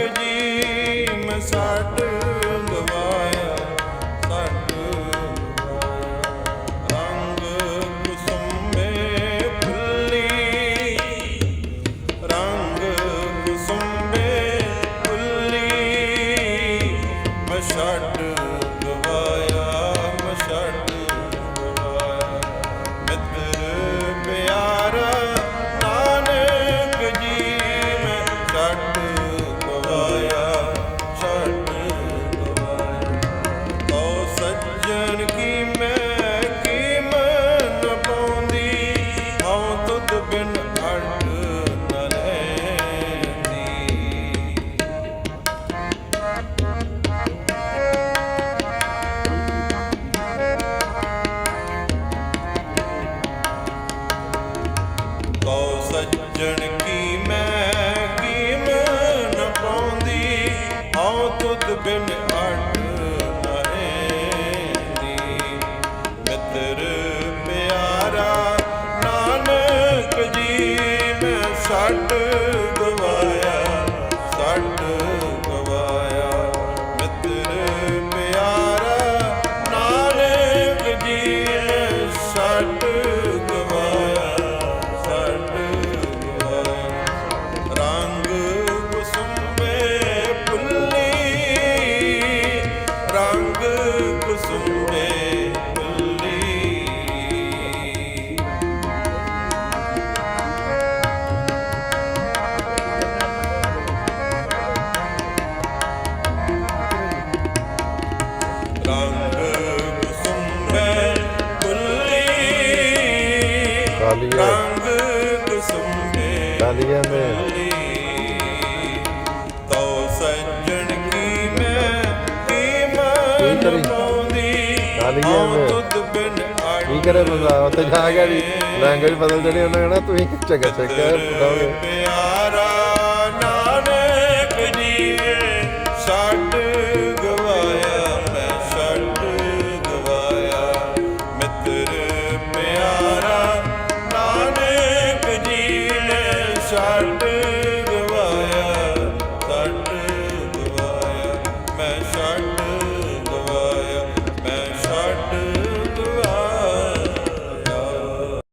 you. ਪੂਜਣ ਕੀ ਮੈਂ ਕੀਮ ਨ ਪਾਉਂਦੀ? ਆਉ ਤੁਧ ਬਿਨ डालिए डालिए में ਕੀ ਕਰੇ? ਬੰਦਾ? ਉੱਥੇ ਜਾ ਕੇ ਵੀ ਲੈਂਗੁਏਜ ਬਦਲ ਜਣੀ ਉਹਨਾਂ ਕਹਣਾ, ਤੁਸੀਂ ਚੱਕਾ ਚੱਕਾ ਬਤਾਓਗੇ।